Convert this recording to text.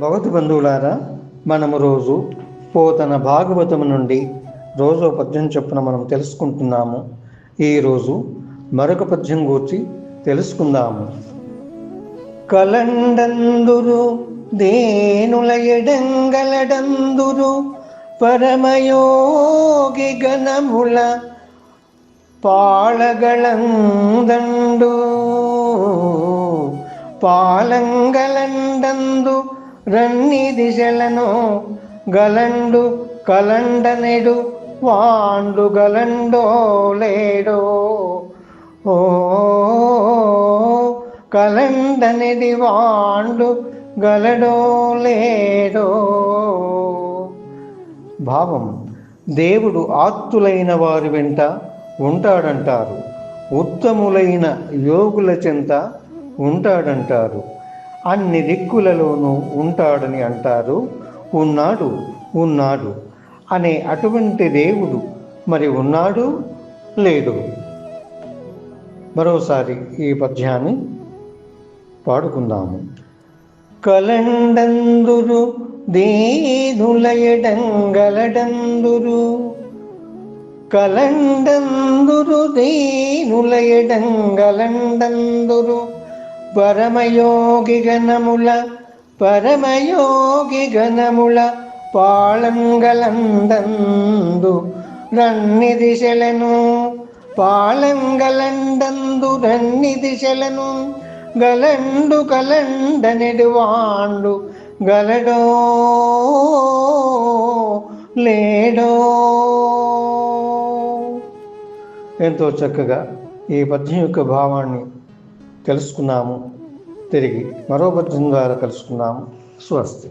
భగవతి బంధువులారా మనము రోజు పోతన భాగవతము నుండి రోజో పద్యం చొప్పున మనం తెలుసుకుంటున్నాము. ఈరోజు మరొక పద్యం గూర్చి తెలుసుకుందాము. కలండందురు దేనుల ఎడంగలడందురు పరమయోగి గణముల పాళగళందండు. పాలంగలండందు రన్ని దిశలను గలండు కలండనెడు వాండు గలండోలేడో ఓ కలండనిది వాండు గలడో లేడో. భావం దేవుడు ఆత్తులైన వారి వెంట ఉంటాడంటారు. ఉత్తములైన యోగుల చెంత ఉంటాడంటారు. అన్ని దిక్కులలోనూ ఉంటాడని అంటారు. ఉన్నాడు ఉన్నాడు అనే అటువంటి దేవుడు మరి ఉన్నాడు లేడు. మరోసారి ఈ పద్యాన్ని పాడుకుందాము. కలండందురు దేనులయడంగలడందురు. కలండందురు దేనులయడంగలండందురు. పరమయోగి గణముల పరమయోగి గణముల పాళంగలందందు రన్ని దిశలను పాళంగలందందు రన్ని దిశలను గలండు కలండనెడు వాండు గలడో లేడో ఎంతో చక్కగా ఈ పద్యం యొక్క భావాన్ని తెలుసుకున్నాము తిరిగి మరో పద్యం ద్వారా కలుసుకున్నాము స్వస్తి.